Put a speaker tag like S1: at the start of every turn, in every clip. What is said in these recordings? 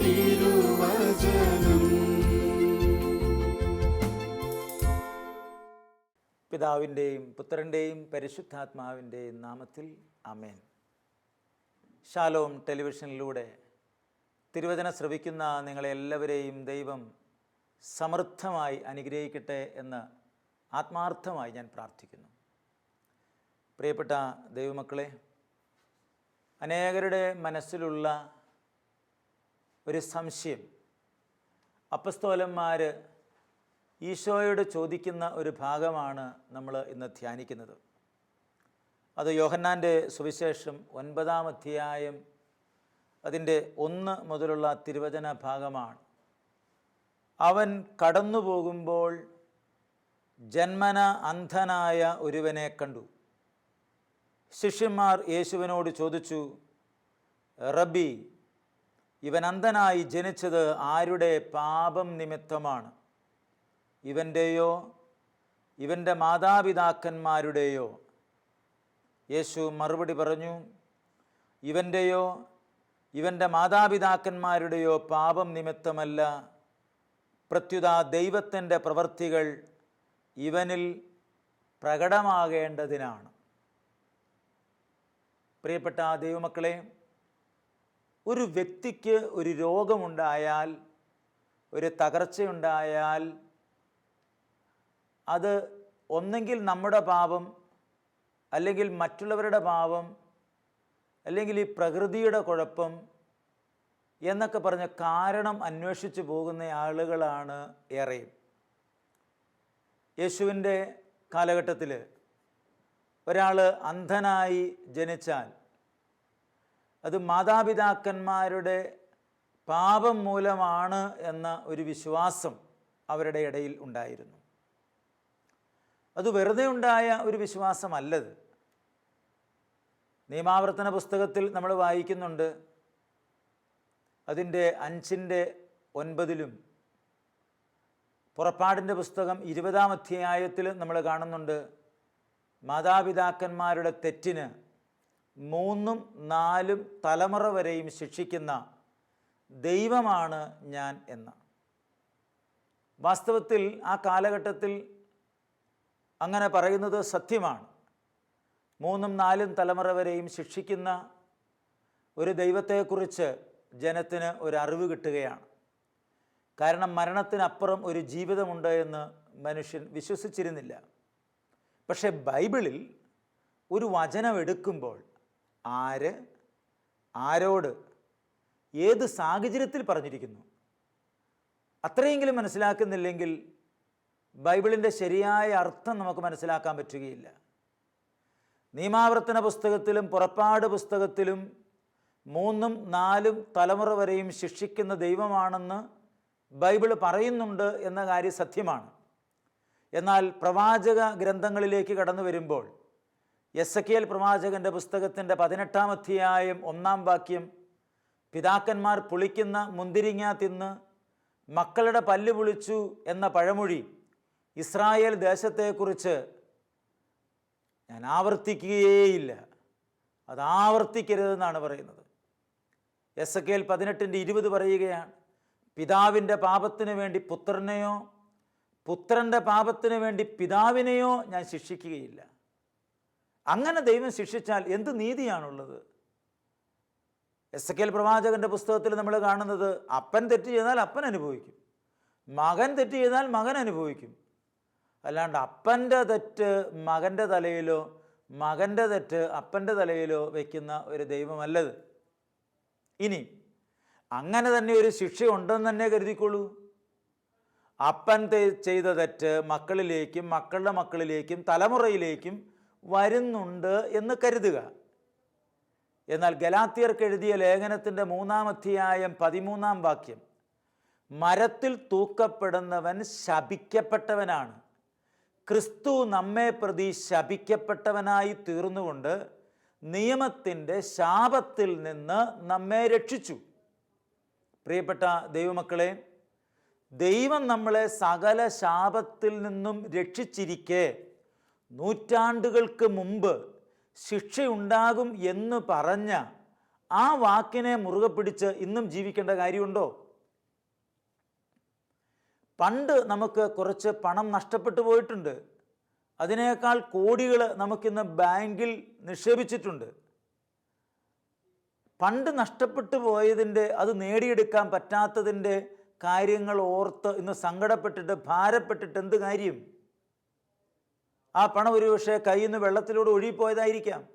S1: തിരുവചനം.
S2: പിതാവിന്റെയും പുത്രന്റെയും പരിശുദ്ധാത്മാവിന്റെയും നാമത്തിൽ അമേൻ ഷാലോം ടെലിവിഷനിലൂടെ തിരുവചന ശ്രവിക്കുന്ന നിങ്ങളെല്ലാവരെയും ദൈവം സമൃദ്ധമായി അനുഗ്രഹിക്കട്ടെ എന്ന് ആത്മാർത്ഥമായി ഞാൻ പ്രാർത്ഥിക്കുന്നു. പ്രിയപ്പെട്ട ദൈവമക്കളെ അനേകരുടെ മനസ്സിലുള്ള ഒരു സംശയം. അപ്പസ്തോലന്മാർ ഈശോയോട് ചോദിക്കുന്ന ഒരു ഭാഗമാണ് നമ്മൾ ഇന്ന് ധ്യാനിക്കുന്നത്. അത് യോഹന്നാന്റെ സുവിശേഷം ഒൻപതാം അധ്യായം അതിന്റെ ഒന്ന് മുതലുള്ള തിരുവചന ഭാഗമാണ്. അവൻ കടന്നു പോകുമ്പോൾ ജന്മന അന്ധനായ ഒരുവനെ കണ്ടു. ശിഷ്യന്മാർ യേശുവിനോട് ചോദിച്ചു റബ്ബി ഇവൻ അന്ധനായി ജനിച്ചത് ആരുടെ പാപം നിമിത്തമാണ്? ഇവന്റെയോ ഇവന്റെ മാതാപിതാക്കന്മാരുടെയോ? യേശു മറുപടി പറഞ്ഞു ഇവന്റെയോ ഇവന്റെ മാതാപിതാക്കന്മാരുടെയോ പാപം നിമിത്തമല്ല. പ്രത്യുത ദൈവത്തിന്റെ പ്രവൃത്തികൾ ഇവനിൽ പ്രകടമാകേണ്ടതിനാണ്. പ്രിയപ്പെട്ട ദൈവമക്കളെ ഒരു വ്യക്തിക്ക് ഒരു രോഗമുണ്ടായാൽ ഒരു തകർച്ചയുണ്ടായാൽ അത് ഒന്നെങ്കിൽ നമ്മുടെ പാപം അല്ലെങ്കിൽ മറ്റുള്ളവരുടെ പാപം അല്ലെങ്കിൽ ഈ പ്രകൃതിയുടെ കുഴപ്പം എന്നൊക്കെ പറഞ്ഞ കാരണം അന്വേഷിച്ചു പോകുന്ന ആളുകളാണ് ഏറെയും. യേശുവിന്റെ കാലഘട്ടത്തിൽ ഒരാൾ അന്ധനായി ജനിച്ചാൽ അത് മാതാപിതാക്കന്മാരുടെ പാപം മൂലമാണ് എന്ന ഒരു വിശ്വാസം അവരുടെ ഇടയിൽ ഉണ്ടായിരുന്നു. അത് വെറുതെ ഉണ്ടായ ഒരു വിശ്വാസമല്ലത്. നിയമാവർത്തന പുസ്തകത്തിൽ നമ്മൾ വായിക്കുന്നുണ്ട് അതിന്റെ അഞ്ചിന്റെ ഒൻപതിലും പുറപ്പാടിന്റെ പുസ്തകം ഇരുപതാം അധ്യായത്തിൽ നമ്മൾ കാണുന്നുണ്ട് മാതാപിതാക്കന്മാരുടെ തെറ്റിന് മൂന്നും നാലും തലമുറ വരെയും ശിക്ഷിക്കുന്ന ദൈവമാണ് ഞാൻ എന്ന്. വാസ്തവത്തിൽ ആ കാലഘട്ടത്തിൽ അങ്ങനെ പറയുന്നത് സത്യമാണ്. മൂന്നും നാലും തലമുറ വരെയും ശിക്ഷിക്കുന്ന ഒരു ദൈവത്തെക്കുറിച്ച് ജനത്തിന് ഒരു അറിവ് കിട്ടുകയാണ്. കാരണം മരണത്തിനപ്പുറം ഒരു ജീവിതമുണ്ട് എന്ന് മനുഷ്യൻ വിശ്വസിച്ചിരുന്നില്ല. പക്ഷേ ബൈബിളിൽ ഒരു വചനം എടുക്കുമ്പോൾ ആര്? ആരോട്? ഏത് സാഹചര്യത്തിൽ പറഞ്ഞിരിക്കുന്നു? അത്രയെങ്കിലും മനസ്സിലാക്കുന്നില്ലെങ്കിൽ ബൈബിളിന്റെ ശരിയായ അർത്ഥം നമുക്ക് മനസ്സിലാക്കാൻ പറ്റുകയില്ല. നിയമാവർത്തന പുസ്തകത്തിലും പുറപ്പാട് പുസ്തകത്തിലും മൂന്നും നാലും തലമുറ വരെയും ശിക്ഷിക്കുന്ന ദൈവമാണെന്ന് ബൈബിൾ പറയുന്നുണ്ട് എന്ന കാര്യം സത്യമാണ്. എന്നാൽ പ്രവാചക ഗ്രന്ഥങ്ങളിലേക്ക് കടന്നു വരുമ്പോൾ എസ് എ പ്രവാചകന്റെ പുസ്തകത്തിന്റെ പതിനെട്ടാം അധ്യായം ഒന്നാം വാക്യം പിതാക്കന്മാർ പുളിക്കുന്ന മുന്തിരിങ്ങ തിന്ന് മക്കളുടെ പല്ല് പുളിച്ചു എന്ന പഴമൊഴി ഇസ്രായേൽ ദേശത്തെക്കുറിച്ച് ഞാൻ ആവർത്തിക്കുകയേയില്ല. അത് ആവർത്തിക്കരുതെന്നാണ് പറയുന്നത്. എസ് എ എൽ പതിനെട്ടിന്റെ ഇരുപത് പറയുകയാണ് പിതാവിന്റെ പാപത്തിന് വേണ്ടി പുത്രനെയോ പുത്രന്റെ പാപത്തിന് വേണ്ടി പിതാവിനെയോ ഞാൻ ശിക്ഷിക്കുകയില്ല. അങ്ങനെ ദൈവം ശിക്ഷിച്ചാൽ എന്ത് നീതിയാണുള്ളത്? എസ് കെൽ പ്രവാചകന്റെ പുസ്തകത്തിൽ നമ്മൾ കാണുന്നത് അപ്പൻ തെറ്റ് ചെയ്താൽ അപ്പൻ അനുഭവിക്കും. മകൻ തെറ്റ് ചെയ്താൽ മകൻ അനുഭവിക്കും. അല്ലാണ്ട് അപ്പന്റെ തെറ്റ് മകന്റെ തലയിലോ മകന്റെ തെറ്റ് അപ്പന്റെ തലയിലോ വയ്ക്കുന്ന ഒരു ദൈവമല്ലത്. ഇനി അങ്ങനെ തന്നെ ഒരു ശിക്ഷ ഉണ്ടെന്ന് തന്നെ കരുതിക്കോളൂ അപ്പൻ ചെയ്ത തെറ്റ് മക്കളിലേക്കും മക്കളുടെ മക്കളിലേക്കും തലമുറയിലേക്കും വരുന്നുണ്ട് എന്ന് കരുതുക. എന്നാൽ ഗലാത്തിയർക്ക് എഴുതിയ ലേഖനത്തിന്റെ മൂന്നാം അധ്യായം പതിമൂന്നാം വാക്യം മരത്തിൽ തൂക്കപ്പെടുന്നവൻ ശപിക്കപ്പെട്ടവനാണ്. ക്രിസ്തു നമ്മെ പ്രതി ശപിക്കപ്പെട്ടവനായി തീർന്നുകൊണ്ട് നിയമത്തിന്റെ ശാപത്തിൽ നിന്ന് നമ്മെ രക്ഷിച്ചു. പ്രിയപ്പെട്ട ദൈവമക്കളെ ദൈവം നമ്മളെ സകല ശാപത്തിൽ നിന്നും രക്ഷിച്ചിരിക്കെ. നൂറ്റാണ്ടുകൾക്ക് മുമ്പ് ശിക്ഷയുണ്ടാകും എന്ന് പറഞ്ഞ ആ വാക്കിനെ മുറുകെ പിടിച്ച് ഇന്നും ജീവിക്കേണ്ട കാര്യമുണ്ടോ? പണ്ട് നമുക്ക് കുറച്ച് പണം നഷ്ടപ്പെട്ടു പോയിട്ടുണ്ട്. അതിനേക്കാൾ കോടികൾ നമുക്കിന്ന് ബാങ്കിൽ നിക്ഷേപിച്ചിട്ടുണ്ട്. പണ്ട് നഷ്ടപ്പെട്ടു പോയതിന്റെ അത് നേടിയെടുക്കാൻ പറ്റാത്തതിന്റെ കാര്യങ്ങൾ ഓർത്ത് ഇന്ന് സങ്കടപ്പെട്ടിട്ട് ഭാരപ്പെട്ടിട്ട് എന്ത് കാര്യം? ആ പണം ഒരുപക്ഷെ കയ്യിൽ നിന്ന് വെള്ളത്തിലൂടെ ഒഴുകിപ്പോയതായിരിക്കാം.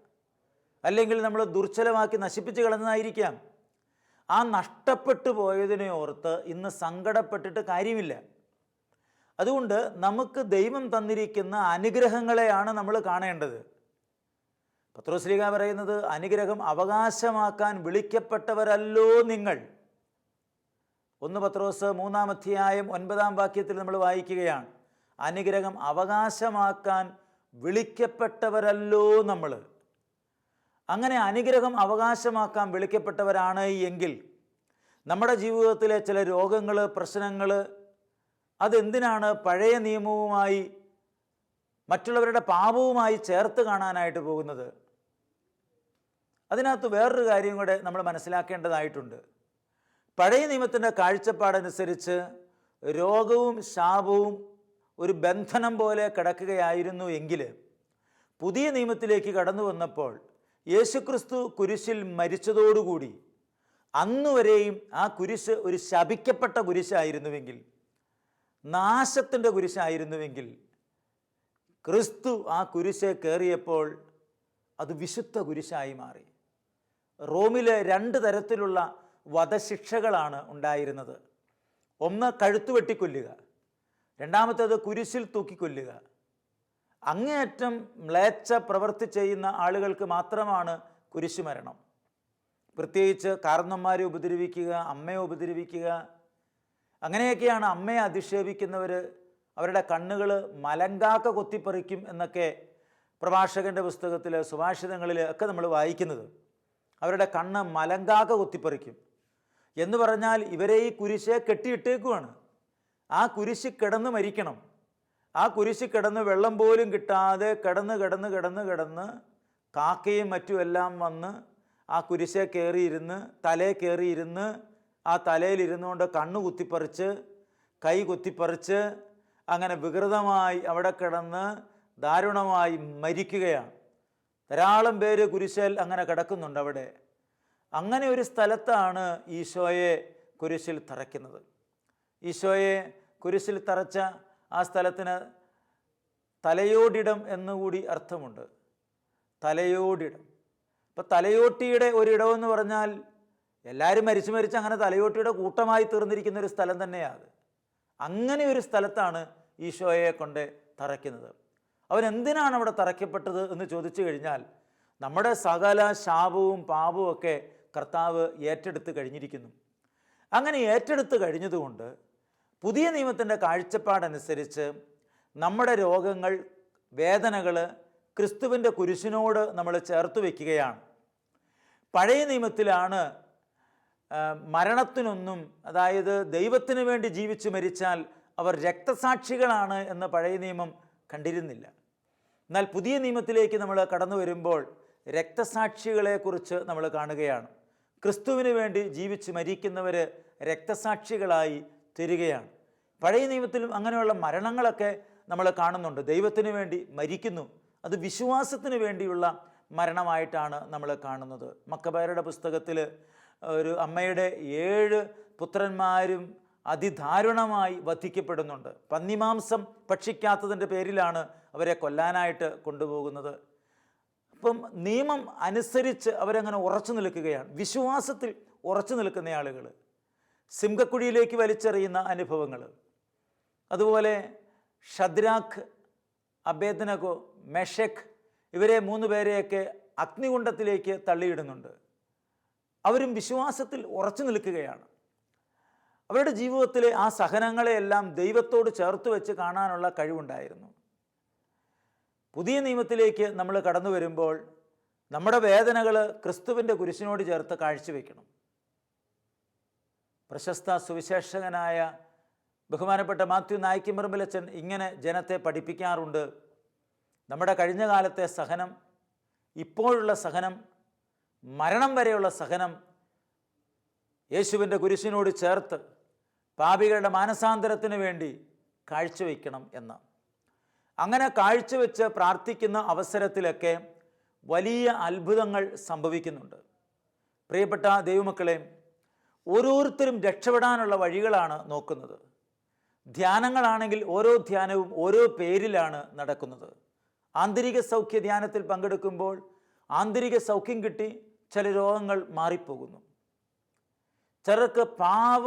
S2: അല്ലെങ്കിൽ നമ്മൾ ദുർച്ചലമാക്കി നശിപ്പിച്ച് കളഞ്ഞതായിരിക്കാം. ആ നഷ്ടപ്പെട്ടു പോയതിനെ ഓർത്ത് ഇന്ന് സങ്കടപ്പെട്ടിട്ട് കാര്യമില്ല. അതുകൊണ്ട് നമുക്ക് ദൈവം തന്നിരിക്കുന്ന അനുഗ്രഹങ്ങളെയാണ് നമ്മൾ കാണേണ്ടത്. പത്രോസ്ലിക പറയുന്നത് അനുഗ്രഹം അവകാശമാക്കാൻ വിളിക്കപ്പെട്ടവരല്ലോ നിങ്ങൾ. ഒന്ന് പത്രോസ് മൂന്നാം അധ്യായം ഒൻപതാം വാക്യത്തിൽ നമ്മൾ വായിക്കുകയാണ്. അനുഗ്രഹം അവകാശമാക്കാൻ വിളിക്കപ്പെട്ടവരല്ലോ നമ്മൾ അങ്ങനെ അനുഗ്രഹം അവകാശമാക്കാൻ വിളിക്കപ്പെട്ടവരാണ് എങ്കിൽ നമ്മുടെ ജീവിതത്തിലെ ചില രോഗങ്ങൾ പ്രശ്നങ്ങൾ അതെന്തിനാണ് പഴയ നിയമവുമായി മറ്റുള്ളവരുടെ പാപവുമായി ചേർത്ത് കാണാനായിട്ട് പോകുന്നത്? അതിനകത്ത് വേറൊരു കാര്യം കൂടെ നമ്മൾ മനസ്സിലാക്കേണ്ടതായിട്ടുണ്ട്. പഴയ നിയമത്തിന്റെ കാഴ്ചപ്പാടനുസരിച്ച് രോഗവും ശാപവും ഒരു ബന്ധനം പോലെ കിടക്കുകയായിരുന്നു എങ്കിൽ പുതിയ നിയമത്തിലേക്ക് കടന്നു വന്നപ്പോൾ യേശുക്രിസ്തു കുരിശിൽ മരിച്ചതോടുകൂടി അന്നുവരെയും ആ കുരിശ് ഒരു ശപിക്കപ്പെട്ട കുരിശായിരുന്നുവെങ്കിൽ നാശത്തിന്റെ കുരിശായിരുന്നുവെങ്കിൽ ക്രിസ്തു ആ കുരിശ് കയറിയപ്പോൾ അത് വിശുദ്ധ കുരിശായി മാറി. റോമിലെ രണ്ട് തരത്തിലുള്ള വധശിക്ഷകളാണ് ഉണ്ടായിരുന്നത്. ഒന്ന് കഴുത്തു വെട്ടിക്കൊല്ലുക രണ്ടാമത്തേത് കുരിശിൽ തൂക്കിക്കൊല്ലുക. അങ്ങേയറ്റം മ്ലേച്ഛ പ്രവൃത്തി ചെയ്യുന്ന ആളുകൾക്ക് മാത്രമാണ് കുരിശുമരണം പ്രത്യേകിച്ച് കാർന്നന്മാരെ ഉപദ്രവിക്കുക അമ്മയെ ഉപദ്രവിക്കുക. അങ്ങനെയൊക്കെയാണ് അമ്മയെ അധിക്ഷേപിക്കുന്നവർ അവരുടെ കണ്ണുകൾ മലങ്കാക്ക കൊത്തിപ്പറിക്കും എന്നൊക്കെ പ്രഭാഷകന്റെ പുസ്തകത്തിൽ സുഭാഷിതങ്ങളിൽ ഒക്കെ നമ്മൾ വായിക്കുന്നത്. അവരുടെ കണ്ണ് മലങ്കാക്ക കൊത്തിപ്പറിക്കും. എന്ന് പറഞ്ഞാൽ ഇവരെ ഈ കുരിശെ കെട്ടിയിട്ടേക്കുവാണ്. ആ കുരിശ് കിടന്ന് മരിക്കണം. ആ കുരിശ് കിടന്ന് വെള്ളം പോലും കിട്ടാതെ കിടന്ന് കിടന്ന് കിടന്ന് കിടന്ന് കാക്കയും മറ്റുമെല്ലാം വന്ന് ആ കുരിശെ കയറിയിരുന്ന് തലേ കയറിയിരുന്ന് ആ തലയിലിരുന്നുകൊണ്ട് കണ്ണ് കുത്തിപ്പറിച്ച് കൈ കുത്തിപ്പറിച്ച് അങ്ങനെ വികൃതമായി അവിടെ കിടന്ന് ദാരുണമായി മരിക്കുകയാണ്. ധാരാളം പേര് കുരിശേൽ അങ്ങനെ കിടക്കുന്നുണ്ട് അവിടെ. അങ്ങനെ ഒരു സ്ഥലത്താണ് ഈശോയെ കുരിശിൽ തറയ്ക്കുന്നത്. ഈശോയെ കുരിശിൽ തറച്ച ആ സ്ഥലത്തിന് തലയോടിടം എന്നുകൂടി അർത്ഥമുണ്ട്. തലയോടിടം. ഇപ്പം തലയോട്ടിയുടെ ഒരിടമെന്ന് പറഞ്ഞാൽ എല്ലാവരും മരിച്ചു മരിച്ച് അങ്ങനെ തലയോട്ടിയുടെ കൂട്ടമായി തീർന്നിരിക്കുന്ന ഒരു സ്ഥലം തന്നെയാണ്. അങ്ങനെ ഒരു സ്ഥലത്താണ് ഈശോയെ കൊണ്ട് തറയ്ക്കുന്നത്. അവൻ എന്തിനാണ് അവിടെ തറയ്ക്കപ്പെട്ടത് എന്ന് ചോദിച്ചു കഴിഞ്ഞാൽ നമ്മുടെ സകല ശാപവും പാപവും ഒക്കെ കർത്താവ് ഏറ്റെടുത്ത് കഴിഞ്ഞിരിക്കുന്നു. അങ്ങനെ ഏറ്റെടുത്ത് കഴിഞ്ഞതുകൊണ്ട് പുതിയ നിയമത്തിന്റെ കാഴ്ചപ്പാടനുസരിച്ച് നമ്മുടെ രോഗങ്ങൾ വേദനകൾ ക്രിസ്തുവിന്റെ കുരിശിനോട് നമ്മൾ ചേർത്ത് വയ്ക്കുകയാണ്. പഴയ നിയമത്തിലാണ് മരണത്തിനൊന്നും അതായത് ദൈവത്തിന് വേണ്ടി ജീവിച്ചു മരിച്ചാൽ അവർ രക്തസാക്ഷികളാണ് എന്ന് പഴയ നിയമം കണ്ടിരുന്നില്ല. എന്നാൽ പുതിയ നിയമത്തിലേക്ക് നമ്മൾ കടന്നു വരുമ്പോൾ രക്തസാക്ഷികളെക്കുറിച്ച് നമ്മൾ കാണുകയാണ്. ക്രിസ്തുവിന് വേണ്ടി ജീവിച്ച് മരിക്കുന്നവർ രക്തസാക്ഷികളായി തീരുകയാണ്. പഴയ നിയമത്തിലും അങ്ങനെയുള്ള മരണങ്ങളൊക്കെ നമ്മൾ കാണുന്നുണ്ട്. ദൈവത്തിന് വേണ്ടി മരിക്കുന്നു. അത് വിശ്വാസത്തിന് വേണ്ടിയുള്ള മരണമായിട്ടാണ് നമ്മൾ കാണുന്നത്. മക്കബാരുടെ പുസ്തകത്തിൽ ഒരു അമ്മയുടെ ഏഴ് പുത്രന്മാരും അതിദാരുണമായി വധിക്കപ്പെടുന്നുണ്ട്. പന്നിമാംസം ഭക്ഷിക്കാത്തതിന്റെ പേരിലാണ് അവരെ കൊല്ലാനായിട്ട് കൊണ്ടുപോകുന്നത്. അപ്പം നിയമം അനുസരിച്ച് അവരങ്ങനെ ഉറച്ചു നിൽക്കുകയാണ്. വിശ്വാസത്തിൽ ഉറച്ചു നിൽക്കുന്ന ആളുകൾ സിംഹക്കുഴിയിലേക്ക് വലിച്ചെറിയുന്ന അനുഭവങ്ങൾ അതുപോലെ ഷദ്രാഖ് അബേദനഗോ മെഷക് ഇവരെ മൂന്ന് പേരെയൊക്കെ അഗ്നികുണ്ഡത്തിലേക്ക് തള്ളിയിടുന്നുണ്ട്. അവരും വിശ്വാസത്തിൽ ഉറച്ചു നിൽക്കുകയാണ്. അവരുടെ ജീവിതത്തിലെ ആ സഹനങ്ങളെയെല്ലാം ദൈവത്തോട് ചേർത്ത് വെച്ച് കാണാനുള്ള കഴിവുണ്ടായിരുന്നു. പുതിയ നിയമത്തിലേക്ക് നമ്മൾ കടന്നു വരുമ്പോൾ നമ്മുടെ വേദനകൾ ക്രിസ്തുവിന്റെ കുരിശിനോട് ചേർത്ത് കാഴ്ചവെക്കണം. പ്രശസ്ത സുവിശേഷകനായ ബഹുമാനപ്പെട്ട മാത്യു നായിക്കിമർമ്പലച്ചൻ ഇങ്ങനെ ജനത്തെ പഠിപ്പിക്കാറുണ്ട്. നമ്മുടെ കഴിഞ്ഞ കാലത്തെ സഹനം ഇപ്പോഴുള്ള സഹനം മരണം വരെയുള്ള സഹനം യേശുവിന്റെ കുരിശിനോട് ചേർത്ത് പാപികളുടെ മാനസാന്തരത്തിന് വേണ്ടി കാഴ്ചവെക്കണം എന്ന്. അങ്ങനെ കാഴ്ചവെച്ച് പ്രാർത്ഥിക്കുന്ന അവസരത്തിലൊക്കെ വലിയ അത്ഭുതങ്ങൾ സംഭവിക്കുന്നുണ്ട്. പ്രിയപ്പെട്ട ദൈവമക്കളെ ഓരോരുത്തരും രക്ഷപ്പെടാനുള്ള വഴികളാണ് നോക്കുന്നത്. ധ്യാനങ്ങളാണെങ്കിൽ ഓരോ ധ്യാനവും ഓരോ പേരിലാണ് നടക്കുന്നത്. ആന്തരിക സൗഖ്യ ധ്യാനത്തിൽ പങ്കെടുക്കുമ്പോൾ ആന്തരിക സൗഖ്യം കിട്ടി ചില രോഗങ്ങൾ മാറിപ്പോകുന്നു. ചിലർക്ക് പാവ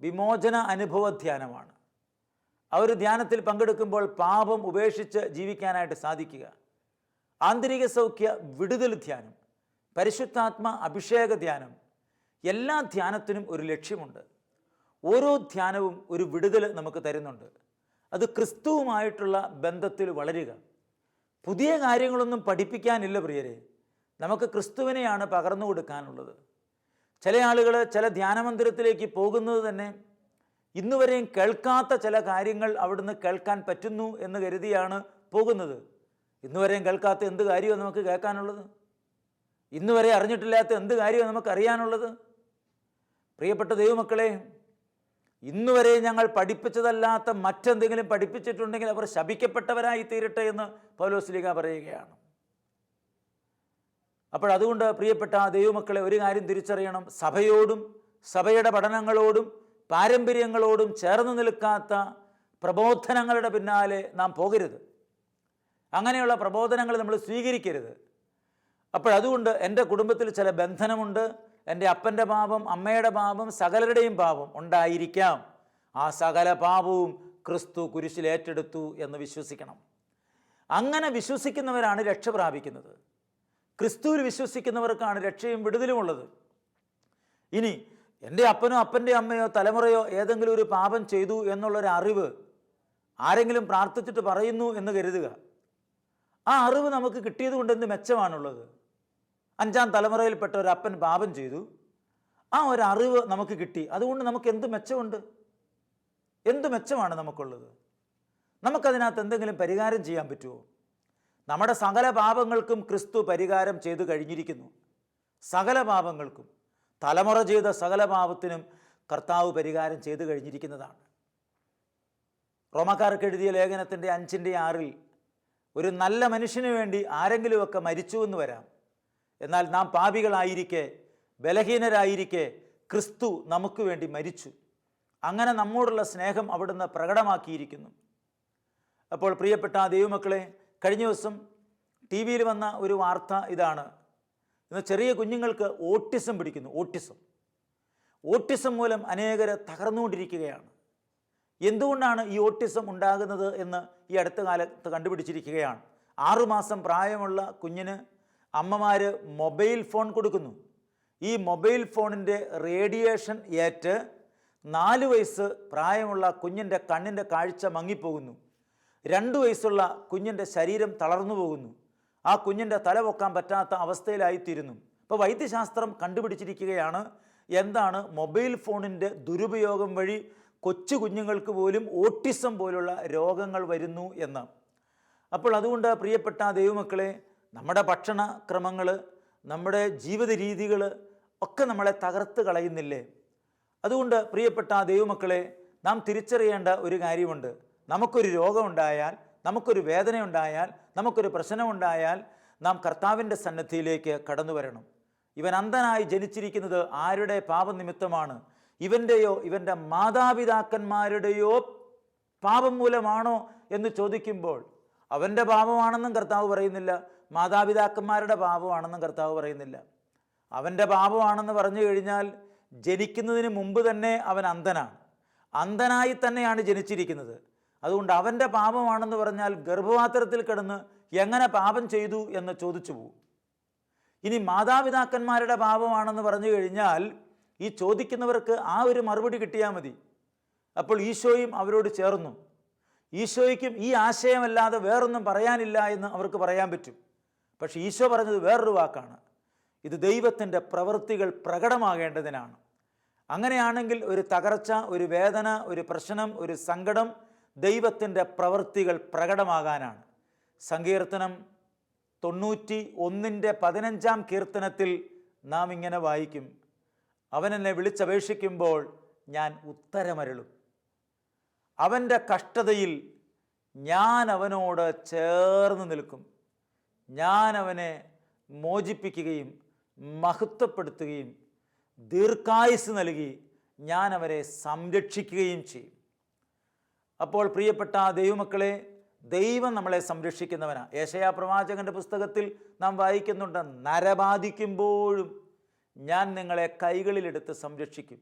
S2: വിമോചന അനുഭവ ധ്യാനമാണ്. അവർ ധ്യാനത്തിൽ പങ്കെടുക്കുമ്പോൾ പാപം ഉപേക്ഷിച്ച് ജീവിക്കാനായിട്ട് സാധിക്കുക. ആന്തരിക സൗഖ്യ വിടുതൽ ധ്യാനം പരിശുദ്ധാത്മ അഭിഷേക ധ്യാനം എല്ലാ ധ്യാനത്തിനും ഒരു ലക്ഷ്യമുണ്ട്. ഓരോ ധ്യാനവും ഒരു വിടുതൽ നമുക്ക് തരുന്നുണ്ട്. അത് ക്രിസ്തുവുമായിട്ടുള്ള ബന്ധത്തിൽ വളരുക. പുതിയ കാര്യങ്ങളൊന്നും പഠിപ്പിക്കാനില്ല പ്രിയരെ. നമുക്ക് ക്രിസ്തുവിനെയാണ് പകർന്നു കൊടുക്കാനുള്ളത്. ചില ആളുകൾ ചില ധ്യാനമന്ദിരത്തിലേക്ക് പോകുന്നത് തന്നെ ഇന്നുവരെയും കേൾക്കാത്ത ചില കാര്യങ്ങൾ അവിടുന്ന് കേൾക്കാൻ പറ്റുന്നു എന്ന് കരുതിയാണ് പോകുന്നത്. ഇന്നുവരെയും കേൾക്കാത്ത എന്ത് കാര്യമാണ് നമുക്ക് കേൾക്കാനുള്ളത്? ഇന്നുവരെ അറിഞ്ഞിട്ടില്ലാത്ത എന്ത് കാര്യമാണ് നമുക്ക് അറിയാനുള്ളത്? പ്രിയപ്പെട്ട ദൈവമക്കളെ ഇന്നുവരെ ഞങ്ങൾ പഠിപ്പിച്ചതല്ലാത്ത മറ്റെന്തെങ്കിലും പഠിപ്പിച്ചിട്ടുണ്ടെങ്കിൽ അവർ ശപിക്കപ്പെട്ടവരായി തീരട്ടെ എന്ന് പൗലോസ്ലിക പറയുകയാണ്. അപ്പോൾ അതുകൊണ്ട് പ്രിയപ്പെട്ട ദൈവമക്കളെ ഒരു കാര്യം തിരിച്ചറിയണം. സഭയോടും സഭയുടെ പഠനങ്ങളോടും പാരമ്പര്യങ്ങളോടും ചേർന്ന് നിൽക്കാത്ത പ്രബോധനങ്ങളുടെ പിന്നാലെ നാം പോകരുത്. അങ്ങനെയുള്ള പ്രബോധനങ്ങൾ നമ്മൾ സ്വീകരിക്കരുത്. അപ്പോഴതുകൊണ്ട് എന്റെ കുടുംബത്തിൽ ചില ബന്ധനമുണ്ട്. എന്റെ അപ്പന്റെ പാപം അമ്മയുടെ പാപം സകലരുടെയും പാപം ഉണ്ടായിരിക്കാം. ആ സകല പാപവും ക്രിസ്തു കുരിശിൽ ഏറ്റെടുത്തു എന്ന് വിശ്വസിക്കണം. അങ്ങനെ വിശ്വസിക്കുന്നവരാണ് രക്ഷ പ്രാപിക്കുന്നത്. ക്രിസ്തുവിൽ വിശ്വസിക്കുന്നവർക്കാണ് രക്ഷയും വിടുതലുമുള്ളത് ഇനി എന്റെ അപ്പനോ അപ്പന്റെ അമ്മയോ തലമുറയോ ഏതെങ്കിലും ഒരു പാപം ചെയ്തു എന്നുള്ളൊരു അറിവ് ആരെങ്കിലും പ്രാർത്ഥിച്ചിട്ട് പറയുന്നു എന്ന് കരുതുക. ആ അറിവ് നമുക്ക് കിട്ടിയത് കൊണ്ട് എന്ത് മെച്ചമാണുള്ളത്? അഞ്ചാം തലമുറയിൽപ്പെട്ട ഒരു അപ്പൻ പാപം ചെയ്തു. ആ ഒരു അറിവ് നമുക്ക് കിട്ടി. അതുകൊണ്ട് നമുക്ക് എന്ത് മെച്ചമുണ്ട്? എന്ത് മെച്ചമാണ് നമുക്കുള്ളത്? നമുക്കതിനകത്ത് എന്തെങ്കിലും പരിഹാരം ചെയ്യാൻ പറ്റുമോ? നമ്മുടെ സകല പാപങ്ങൾക്കും ക്രിസ്തു പരിഹാരം ചെയ്തു കഴിഞ്ഞിരിക്കുന്നു. സകല പാപങ്ങൾക്കും. തലമുറ ചെയ്ത സകല പാപത്തിനും കർത്താവ് പരിഹാരം ചെയ്തു കഴിഞ്ഞിരിക്കുന്നതാണ്. റോമക്കാർക്ക് എഴുതിയ ലേഖനത്തിന്റെ അഞ്ചിന്റെ ആറിൽ ഒരു നല്ല മനുഷ്യന് വേണ്ടി ആരെങ്കിലുമൊക്കെ മരിച്ചു എന്ന് വരാം. എന്നാൽ നാം പാപികളായിരിക്കെ ബലഹീനരായിരിക്കെ ക്രിസ്തു നമുക്ക് വേണ്ടി മരിച്ചു. അങ്ങനെ നമ്മോടുള്ള സ്നേഹം അവിടുന്ന് പ്രകടമാക്കിയിരിക്കുന്നു. അപ്പോൾ പ്രിയപ്പെട്ട ദൈവമക്കളെ കഴിഞ്ഞ ദിവസം ടി വിയിൽ വന്ന ഒരു വാർത്ത ഇതാണ്. ഇന്ന് ചെറിയ കുഞ്ഞുങ്ങൾക്ക് ഓട്ടിസം പിടിക്കുന്നു ഓട്ടിസം. ഓട്ടിസം മൂലം അനേകർ തകർന്നുകൊണ്ടിരിക്കുകയാണ്. എന്തുകൊണ്ടാണ് ഈ ഓട്ടിസം ഉണ്ടാകുന്നത് എന്ന് ഈ അടുത്ത കാലത്ത് കണ്ടുപിടിച്ചിരിക്കുകയാണ്. ആറുമാസം പ്രായമുള്ള കുഞ്ഞിന് അമ്മമാർ മൊബൈൽ ഫോൺ കൊടുക്കുന്നു. ഈ മൊബൈൽ ഫോണിന്റെ റേഡിയേഷൻ ഏറ്റ് നാല് വയസ്സ് പ്രായമുള്ള കുഞ്ഞിന്റെ കണ്ണിന്റെ കാഴ്ച മങ്ങിപ്പോകുന്നു. രണ്ട് വയസ്സുള്ള കുഞ്ഞിന്റെ ശരീരം തളർന്നു പോകുന്നു. ആ കുഞ്ഞിന്റെ തല പൊക്കാൻ പറ്റാത്ത അവസ്ഥയിലായിത്തീരുന്നു. അപ്പോൾ വൈദ്യശാസ്ത്രം കണ്ടുപിടിച്ചിരിക്കുകയാണ് എന്താണ് മൊബൈൽ ഫോണിന്റെ ദുരുപയോഗം വഴി കൊച്ചു കുഞ്ഞുങ്ങൾക്ക് പോലും ഓട്ടിസം പോലുള്ള രോഗങ്ങൾ വരുന്നു എന്ന്. അപ്പോൾ അതുകൊണ്ട് പ്രിയപ്പെട്ട ദൈവമക്കളെ നമ്മുടെ ഭക്ഷണക്രമങ്ങൾ നമ്മുടെ ജീവിത രീതികൾ ഒക്കെ നമ്മളെ തകർത്ത് കളയുന്നില്ലേ? അതുകൊണ്ട് പ്രിയപ്പെട്ട ദൈവമക്കളെ നാം തിരിച്ചറിയേണ്ട ഒരു കാര്യമുണ്ട്. നമുക്കൊരു രോഗമുണ്ടായാൽ നമുക്കൊരു വേദനയുണ്ടായാൽ നമുക്കൊരു പ്രശ്നമുണ്ടായാൽ നാം കർത്താവിന്റെ സന്നദ്ധിയിലേക്ക് കടന്നു വരണം. ഇവൻ അന്ധനായി ജനിച്ചിരിക്കുന്നത് ആരുടെ പാപനിമിത്തമാണ് ഇവന്റെയോ ഇവന്റെ മാതാപിതാക്കന്മാരുടെയോ പാപം മൂലമാണോ എന്ന് ചോദിക്കുമ്പോൾ അവന്റെ പാപമാണെന്നും കർത്താവ് പറയുന്നില്ല. മാതാപിതാക്കന്മാരുടെ പാപമാണെന്നും കർത്താവ് പറയുന്നില്ല. അവന്റെ പാപമാണെന്ന് പറഞ്ഞു കഴിഞ്ഞാൽ ജനിക്കുന്നതിന് മുമ്പ് തന്നെ അവൻ അന്ധനാണ്. അന്ധനായി തന്നെയാണ് ജനിച്ചിരിക്കുന്നത്. അതുകൊണ്ട് അവന്റെ പാപമാണെന്ന് പറഞ്ഞാൽ ഗർഭപാത്രത്തിൽ കിടന്ന് എങ്ങനെ പാപം ചെയ്തു എന്ന് ചോദിച്ചു പോകും ഇനി മാതാപിതാക്കന്മാരുടെ പാപമാണെന്ന് പറഞ്ഞു കഴിഞ്ഞാൽ ഈ ചോദിക്കുന്നവർക്ക് ആ ഒരു മറുപടി കിട്ടിയാൽ മതി. അപ്പോൾ ഈശോയും അവരോട് ചേർന്നു. ഈശോയ്ക്കും ഈ ആശയമല്ലാതെ വേറൊന്നും പറയാനില്ല എന്ന് അവർക്ക് പറയാൻ പറ്റും. പക്ഷേ ഈശോ പറഞ്ഞത് വേറൊരു വാക്കാണ്. ഇത് ദൈവത്തിന്റെ പ്രവൃത്തികൾ പ്രകടമാകേണ്ടതിനാണ്. അങ്ങനെയാണെങ്കിൽ ഒരു തകർച്ച ഒരു വേദന ഒരു പ്രശ്നം ഒരു സങ്കടം ദൈവത്തിന്റെ പ്രവൃത്തികൾ പ്രകടമാകാനാണ്. സങ്കീർത്തനം തൊണ്ണൂറ്റി ഒന്നിന്റെ പതിനഞ്ചാം കീർത്തനത്തിൽ നാം ഇങ്ങനെ വായിക്കും. അവൻ എന്നെ വിളിച്ചപേക്ഷിക്കുമ്പോൾ ഞാൻ ഉത്തരമരുളും. അവന്റെ കഷ്ടതയിൽ ഞാൻ അവനോട് ചേർന്ന് നിൽക്കും. ഞാൻ അവനെ മോചിപ്പിക്കുകയും മഹത്വപ്പെടുത്തുകയും ദീർഘായുസ് നൽകി ഞാൻ അവരെ സംരക്ഷിക്കുകയും ചെയ്യും. അപ്പോൾ പ്രിയപ്പെട്ട ദൈവമക്കളെ ദൈവം നമ്മളെ സംരക്ഷിക്കുന്നവനാണ് ഏഷയാ പ്രവാചകന്റെ പുസ്തകത്തിൽ നാം വായിക്കുന്നുണ്ട് നരബാധിക്കുമ്പോഴും ഞാൻ നിങ്ങളെ കൈകളിലെടുത്ത് സംരക്ഷിക്കും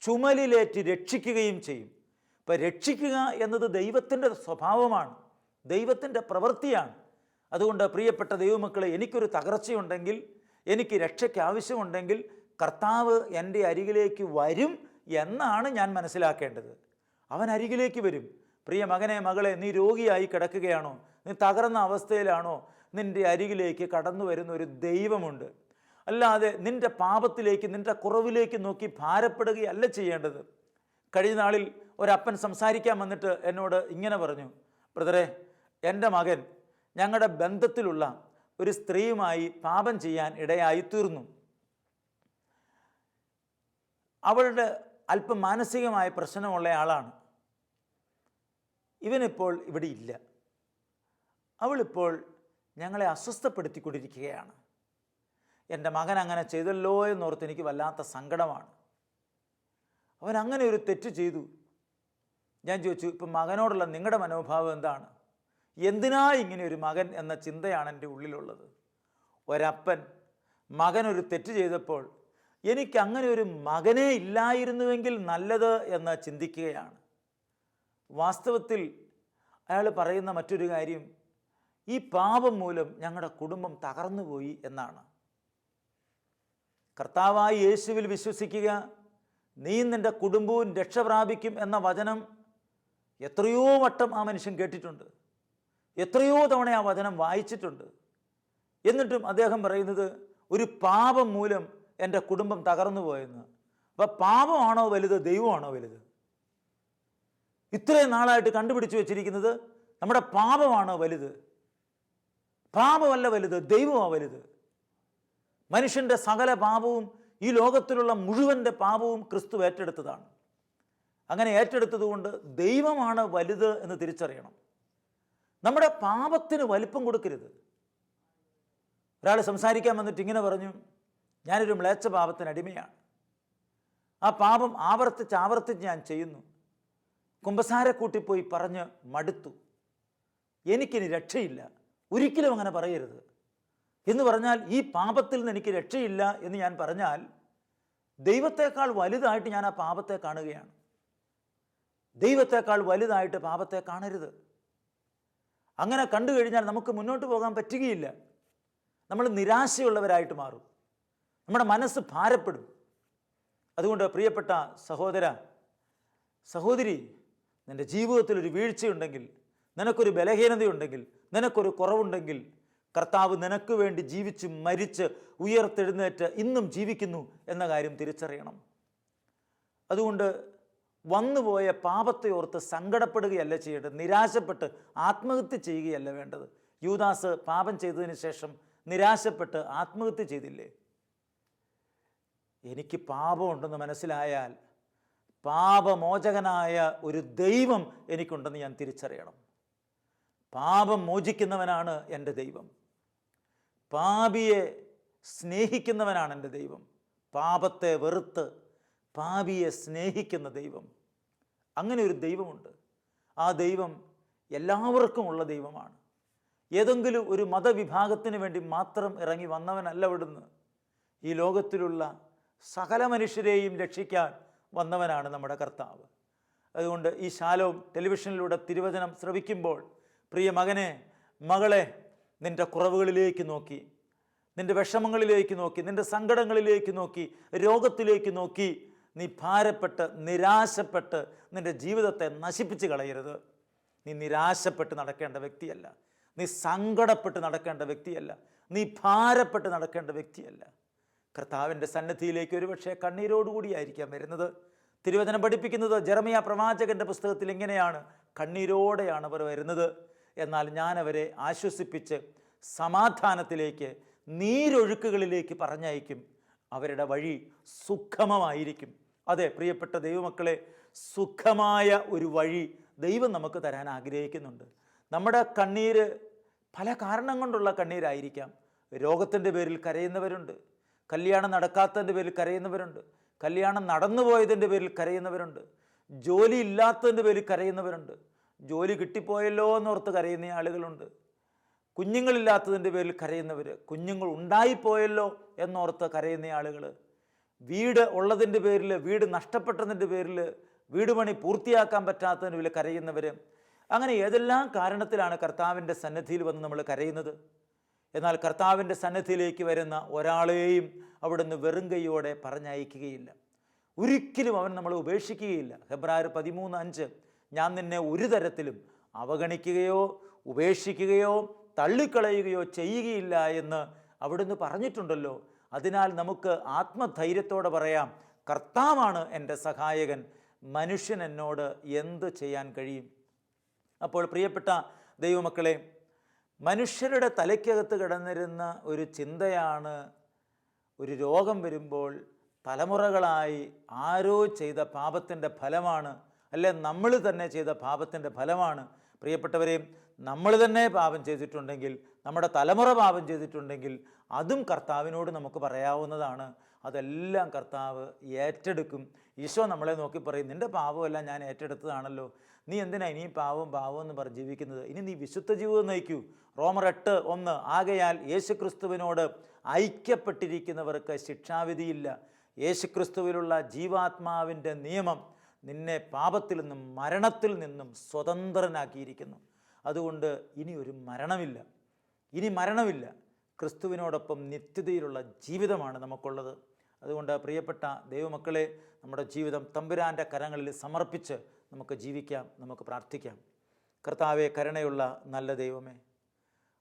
S2: ചുമലിലേറ്റ് രക്ഷിക്കുകയും ചെയ്യും. ഇപ്പം രക്ഷിക്കുക എന്നത് ദൈവത്തിന്റെ സ്വഭാവമാണ് ദൈവത്തിന്റെ പ്രവൃത്തിയാണ്. അതുകൊണ്ട് പ്രിയപ്പെട്ട ദൈവമക്കളെ എനിക്കൊരു തകർച്ചയുണ്ടെങ്കിൽ എനിക്ക് രക്ഷയ്ക്ക് ആവശ്യമുണ്ടെങ്കിൽ കർത്താവ് എന്റെ അരികിലേക്ക് വരും എന്നാണ് ഞാൻ മനസ്സിലാക്കേണ്ടത്. അവൻ അരികിലേക്ക് വരും. പ്രിയ മകനെ മകളെ നീ രോഗിയായി കിടക്കുകയാണോ? നീ തകർന്ന അവസ്ഥയിലാണോ? നിന്റെ അരികിലേക്ക് കടന്നു വരുന്ന ഒരു ദൈവമുണ്ട്. അല്ലാതെ നിന്റെ പാപത്തിലേക്ക് നിന്റെ കുറവിലേക്ക് നോക്കി ഭാരപ്പെടുകയല്ല ചെയ്യേണ്ടത്. കഴിഞ്ഞ നാളിൽ ഒരപ്പൻ സംസാരിക്കാൻ വന്നിട്ട് എന്നോട് ഇങ്ങനെ പറഞ്ഞു ബ്രദറെ എന്റെ മകൻ ഞങ്ങളുടെ ബന്ധത്തിലുള്ള ഒരു സ്ത്രീയുമായി പാപം ചെയ്യാൻ ഇടയായി തീർന്നു അവളുടെ അല്പം മാനസികമായ പ്രശ്നമുള്ള ആളാണ്. ഇവനിപ്പോൾ ഇവിടെ ഇല്ല. അവളിപ്പോൾ ഞങ്ങളെ അസ്വസ്ഥപ്പെടുത്തിക്കൊണ്ടിരിക്കുകയാണ്. എന്റെ മകൻ അങ്ങനെ ചെയ്തല്ലോ എന്നോർത്ത് എനിക്ക് വല്ലാത്ത സങ്കടമാണ്. അവൻ അങ്ങനെ ഒരു തെറ്റ് ചെയ്തു. ഞാൻ ചോദിച്ചു ഇപ്പം മകനോടുള്ള നിങ്ങളുടെ മനോഭാവം എന്താണ്? എന്തിനാ ഇങ്ങനെ ഒരു മകൻ എന്ന ചിന്തയാണ് എന്റെ ഉള്ളിലുള്ളത്? ഒരപ്പൻ മകനൊരു തെറ്റ് ചെയ്തപ്പോൾ എനിക്ക് അങ്ങനെ ഒരു മകനെ ഇല്ലായിരുന്നുവെങ്കിൽ നല്ലത് എന്ന് ചിന്തിക്കുകയാണ്. വാസ്തവത്തിൽ അയാൾ പറയുന്ന മറ്റൊരു കാര്യം ഈ പാപം മൂലം ഞങ്ങളുടെ കുടുംബം തകർന്നുപോയി എന്നാണ്. കർത്താവായി യേശുവിൽ വിശ്വസിക്കുക നീ നിന്റെ കുടുംബവും രക്ഷ പ്രാപിക്കും എന്ന വചനം എത്രയോ വട്ടം ആ മനുഷ്യൻ കേട്ടിട്ടുണ്ട്. എത്രയോ തവണ ആ വചനം വായിച്ചിട്ടുണ്ട്. എന്നിട്ടും അദ്ദേഹം പറയുന്നത് ഒരു പാപം മൂലം എന്റെ കുടുംബം തകർന്നു പോയെന്ന്. അപ്പം പാപമാണോ വലുത് ദൈവമാണോ വലുത്? ഇത്രയും നാളായിട്ട് കണ്ടുപിടിച്ചു വച്ചിരിക്കുന്നത് നമ്മുടെ പാപമാണോ വലുത്? പാപമല്ല വലുത് ദൈവമാണ് വലുത്. മനുഷ്യന്റെ സകല പാപവും ഈ ലോകത്തിലുള്ള മുഴുവന്റെ പാപവും ക്രിസ്തു ഏറ്റെടുത്തതാണ്. അങ്ങനെ ഏറ്റെടുത്തതുകൊണ്ട് ദൈവമാണ് വലുത് എന്ന് തിരിച്ചറിയണം. നമ്മുടെ പാപത്തിന് വലിപ്പം കൊടുക്കരുത്. ഒരാൾ സംസാരിക്കാൻ വന്നിട്ട് ഇങ്ങനെ പറഞ്ഞു ഞാനൊരു മ്ലേച്ഛ പാപത്തിന് അടിമയാണ്. ആ പാപം ആവർത്തിച്ച് ആവർത്തിച്ച് ഞാൻ ചെയ്യുന്നു. കുമ്പസാരക്കൂട്ടി പോയി പറഞ്ഞ് മടുത്തു. എനിക്കിനി രക്ഷയില്ല. ഒരിക്കലും അങ്ങനെ പറയരുത്. എന്ന് പറഞ്ഞാൽ ഈ പാപത്തിൽ നിന്ന് എനിക്ക് രക്ഷയില്ല എന്ന് ഞാൻ പറഞ്ഞാൽ ദൈവത്തെക്കാൾ വലുതായിട്ട് ഞാൻ ആ പാപത്തെ കാണുകയാണ്. ദൈവത്തെക്കാൾ വലുതായിട്ട് പാപത്തെ കാണരുത്. അങ്ങനെ കണ്ടു കഴിഞ്ഞാൽ നമുക്ക് മുന്നോട്ട് പോകാൻ പറ്റുകയില്ല. നമ്മൾ നിരാശയുള്ളവരായിട്ട് മാറും. നമ്മുടെ മനസ്സ് ഭാരപ്പെടും. അതുകൊണ്ട് പ്രിയപ്പെട്ട സഹോദര സഹോദരി നിന്റെ ജീവിതത്തിൽ ഒരു വീഴ്ചയുണ്ടെങ്കിൽ നിനക്കൊരു ബലഹീനതയുണ്ടെങ്കിൽ നിനക്കൊരു കുറവുണ്ടെങ്കിൽ കർത്താവ് നിനക്ക് വേണ്ടി ജീവിച്ച് മരിച്ച് ഉയർത്തെഴുന്നേറ്റ് ഇന്നും ജീവിക്കുന്നു എന്ന കാര്യം തിരിച്ചറിയണം. അതുകൊണ്ട് വന്നുപോയ പാപത്തെ ഓർത്ത് സങ്കടപ്പെടുകയല്ല ചെയ്യേണ്ടത് നിരാശപ്പെട്ട് ആത്മഹത്യ ചെയ്യുകയല്ല വേണ്ടത്. യൂദാസ് പാപം ചെയ്തതിന് ശേഷം നിരാശപ്പെട്ട് ആത്മഹത്യ ചെയ്തില്ലേ? എനിക്ക് പാപമുണ്ടെന്ന് മനസ്സിലായാൽ പാപമോചകനായ ഒരു ദൈവം എനിക്കുണ്ടെന്ന് ഞാൻ തിരിച്ചറിയണം. പാപം മോചിക്കുന്നവനാണ് എന്റെ ദൈവം. പാപിയെ സ്നേഹിക്കുന്നവനാണ് എന്റെ ദൈവം. പാപത്തെ വെറുത്ത് പാപിയെ സ്നേഹിക്കുന്ന ദൈവം. അങ്ങനെ ഒരു ദൈവമുണ്ട്. ആ ദൈവം എല്ലാവർക്കും ഉള്ള ദൈവമാണ്. ഏതെങ്കിലും ഒരു മതവിഭാഗത്തിന് വേണ്ടി മാത്രം ഇറങ്ങി വന്നവനല്ല ഇവിടുന്ന് ഈ ലോകത്തിലുള്ള സകല മനുഷ്യരെയും രക്ഷിക്കാൻ വന്നവനാണ് നമ്മുടെ കർത്താവ്. അതുകൊണ്ട് ഈ ശാലവും ടെലിവിഷനിലൂടെ തിരുവചനം ശ്രവിക്കുമ്പോൾ പ്രിയ മകനെ മകളെ നിന്റെ കുറവുകളിലേക്ക് നോക്കി നിന്റെ വിഷമങ്ങളിലേക്ക് നോക്കി നിന്റെ സങ്കടങ്ങളിലേക്ക് നോക്കി രോഗത്തിലേക്ക് നോക്കി നീ ഭാരപ്പെട്ട് നിരാശപ്പെട്ട് നിന്റെ ജീവിതത്തെ നശിപ്പിച്ച് കളയരുത്. നീ നിരാശപ്പെട്ട് നടക്കേണ്ട വ്യക്തിയല്ല. നീ സങ്കടപ്പെട്ട് നടക്കേണ്ട വ്യക്തിയല്ല. നീ ഭാരപ്പെട്ട് നടക്കേണ്ട വ്യക്തിയല്ല. കർത്താവിന്റെ സന്നിധിയിലേക്ക് ഒരുപക്ഷെ കണ്ണീരോടുകൂടിയായിരിക്കാം വരുന്നത്. തിരുവചനം പഠിപ്പിക്കുന്നത് ജെറമിയ പ്രവാചകന്റെ പുസ്തകത്തിൽ ഇങ്ങനെയാണ്. കണ്ണീരോടെയാണ് അവർ വരുന്നത്. എന്നാൽ ഞാനവരെ ആശ്വസിപ്പിച്ച് സമാധാനത്തിലേക്ക് നീരൊഴുക്കുകളിലേക്ക് പറഞ്ഞയക്കും. അവരുടെ വഴി സുഖമമായിരിക്കും. അതെ പ്രിയപ്പെട്ട ദൈവമക്കളെ സുഖമായ ഒരു വഴി ദൈവം നമുക്ക് തരാൻ ആഗ്രഹിക്കുന്നുണ്ട്. നമ്മുടെ കണ്ണീര് പല കാരണം കൊണ്ടുള്ള കണ്ണീരായിരിക്കാം. രോഗത്തിന്റെ പേരിൽ കരയുന്നവരുണ്ട്. കല്യാണം നടക്കാത്തതിന്റെ പേരിൽ കരയുന്നവരുണ്ട്. കല്യാണം നടന്നു പോയതിന്റെ പേരിൽ കരയുന്നവരുണ്ട്. ജോലി ഇല്ലാത്തതിന്റെ പേരിൽ കരയുന്നവരുണ്ട്. ജോലി കിട്ടിപ്പോയല്ലോ എന്നോർത്ത് കരയുന്ന ആളുകളുണ്ട്. കുഞ്ഞുങ്ങളില്ലാത്തതിന്റെ പേരിൽ കരയുന്നവർ കുഞ്ഞുങ്ങൾ ഉണ്ടായിപ്പോയല്ലോ എന്നോർത്ത് കരയുന്ന ആളുകൾ വീട് ഉള്ളതിന്റെ പേരിൽ വീട് നഷ്ടപ്പെട്ടതിന്റെ പേരിൽ വീട് പണി പൂർത്തിയാക്കാൻ പറ്റാത്തതിന് വില കരയുന്നവർ അങ്ങനെ ഏതെല്ലാം കാരണത്തിലാണ് കർത്താവിന്റെ സന്നദ്ധിയിൽ വന്ന് നമ്മൾ കരയുന്നത്? എന്നാൽ കർത്താവിന്റെ സന്നദ്ധിയിലേക്ക് വരുന്ന ഒരാളെയും അവിടുന്ന് വെറും കൈയോടെ പറഞ്ഞയക്കുകയില്ല. ഒരിക്കലും അവൻ നമ്മളെ ഉപേക്ഷിക്കുകയില്ല. ഫെബ്രുവരി പതിമൂന്ന് അഞ്ച് ഞാൻ നിന്നെ ഒരു തരത്തിലും അവഗണിക്കുകയോ ഉപേക്ഷിക്കുകയോ തള്ളിക്കളയുകയോ ചെയ്യുകയില്ല എന്ന് അവിടുന്ന് പറഞ്ഞിട്ടുണ്ടല്ലോ. അതിനാൽ നമുക്ക് ആത്മധൈര്യത്തോടെ പറയാം കർത്താവാണ് എന്റെ സഹായകൻ. മനുഷ്യൻ എന്നോട് എന്ത് ചെയ്യാൻ കഴിയും? അപ്പോൾ പ്രിയപ്പെട്ട ദൈവമക്കളെ മനുഷ്യരുടെ തലയ്ക്കകത്ത് കിടന്നിരുന്ന ഒരു ചിന്തയാണ് ഒരു രോഗം വരുമ്പോൾ തലമുറകളായി ആരോ ചെയ്ത പാപത്തിന്റെ ഫലമാണ് അല്ലെ നമ്മൾ തന്നെ ചെയ്ത പാപത്തിന്റെ ഫലമാണ്. പ്രിയപ്പെട്ടവരെ നമ്മൾ തന്നെ പാപം ചെയ്തിട്ടുണ്ടെങ്കിൽ നമ്മുടെ തലമുറ പാപം ചെയ്തിട്ടുണ്ടെങ്കിൽ അതും കർത്താവിനോട് നമുക്ക് പറയാവുന്നതാണ്. അതെല്ലാം കർത്താവ് ഏറ്റെടുക്കും. ഈശോ നമ്മളെ നോക്കി പറയും നിന്റെ പാപമെല്ലാം ഞാൻ ഏറ്റെടുത്തതാണല്ലോ. നീ എന്തിനാ ഇനി പാവം പാവം എന്ന് പറഞ്ഞ് ജീവിക്കുന്നത്? ഇനി നീ വിശുദ്ധ ജീവിതം നയിക്കൂ. റോമർ എട്ട് ഒന്ന് ആകയാൽ യേശുക്രിസ്തുവിനോട് ഐക്യപ്പെട്ടിരിക്കുന്നവർക്ക് ശിക്ഷാവിധിയില്ല. യേശുക്രിസ്തുവിലുള്ള ജീവാത്മാവിന്റെ നിയമം നിന്നെ പാപത്തിൽ നിന്നും മരണത്തിൽ നിന്നും സ്വതന്ത്രനാക്കിയിരിക്കുന്നു. അതുകൊണ്ട് ഇനി ഒരു മരണമില്ല. ഇനി മരണമില്ല. ക്രിസ്തുവിനോടൊപ്പം നിത്യതയിലുള്ള ജീവിതമാണ് നമുക്കുള്ളത്. അതുകൊണ്ട് പ്രിയപ്പെട്ട ദൈവമക്കളെ നമ്മുടെ ജീവിതം തമ്പുരാന്റെ കരങ്ങളിൽ സമർപ്പിച്ച് നമുക്ക് ജീവിക്കാം നമുക്ക് പ്രാർത്ഥിക്കാം. കർത്താവെ കരുണയുള്ള നല്ല ദൈവമേ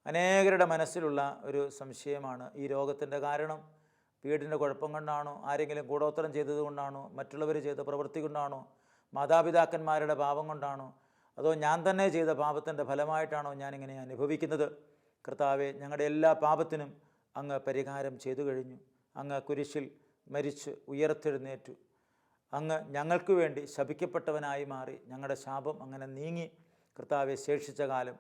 S2: അനേകരുടെ മനസ്സിലുള്ള ഒരു സംശയമാണ് ഈ രോഗത്തിന്റെ കാരണം. വീടിന്റെ കുഴപ്പം കൊണ്ടാണോ ആരെങ്കിലും കൂടോത്രം ചെയ്തത് കൊണ്ടാണോ മറ്റുള്ളവർ ചെയ്ത പ്രവൃത്തി കൊണ്ടാണോ മാതാപിതാക്കന്മാരുടെ പാപം കൊണ്ടാണോ അതോ ഞാൻ തന്നെ ചെയ്ത പാപത്തിന്റെ ഫലമായിട്ടാണോ ഞാനിങ്ങനെ അനുഭവിക്കുന്നത്? കർത്താവെ ഞങ്ങളുടെ എല്ലാ പാപത്തിനും അങ്ങ് പരിഹാരം ചെയ്തു കഴിഞ്ഞു. അങ്ങ് കുരിശിൽ മരിച്ച് ഉയർത്തെഴുന്നേറ്റു. അങ്ങ് ഞങ്ങൾക്ക് വേണ്ടി ശപിക്കപ്പെട്ടവനായി മാറി. ഞങ്ങളുടെ ശാപം അങ്ങനെ നീങ്ങി. കർത്താവെ ശേഷിച്ച കാലം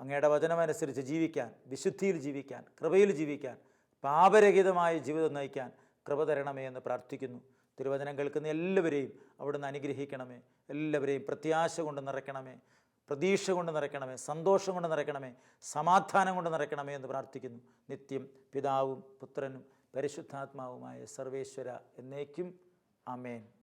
S2: അങ്ങയുടെ വചനമനുസരിച്ച് ജീവിക്കാൻ വിശുദ്ധിയിൽ ജീവിക്കാൻ കൃപയിൽ ജീവിക്കാൻ പാപരഹിതമായ ജീവിതം നയിക്കാൻ കൃപ തരണമേ എന്ന് പ്രാർത്ഥിക്കുന്നു. തിരുവചനം കേൾക്കുന്ന എല്ലാവരെയും അവിടുന്ന് അനുഗ്രഹിക്കണമേ. എല്ലാവരെയും പ്രത്യാശ കൊണ്ട് നിറയ്ക്കണമേ. പ്രതീക്ഷ കൊണ്ട് നിറയ്ക്കണമേ. സന്തോഷം കൊണ്ട് നിറയ്ക്കണമേ. സമാധാനം കൊണ്ട് നിറയ്ക്കണമേ എന്ന് പ്രാർത്ഥിക്കുന്നു. നിത്യം പിതാവും പുത്രനും പരിശുദ്ധാത്മാവുമായ സർവേശ്വര എന്നേക്കും. ആമേൻ.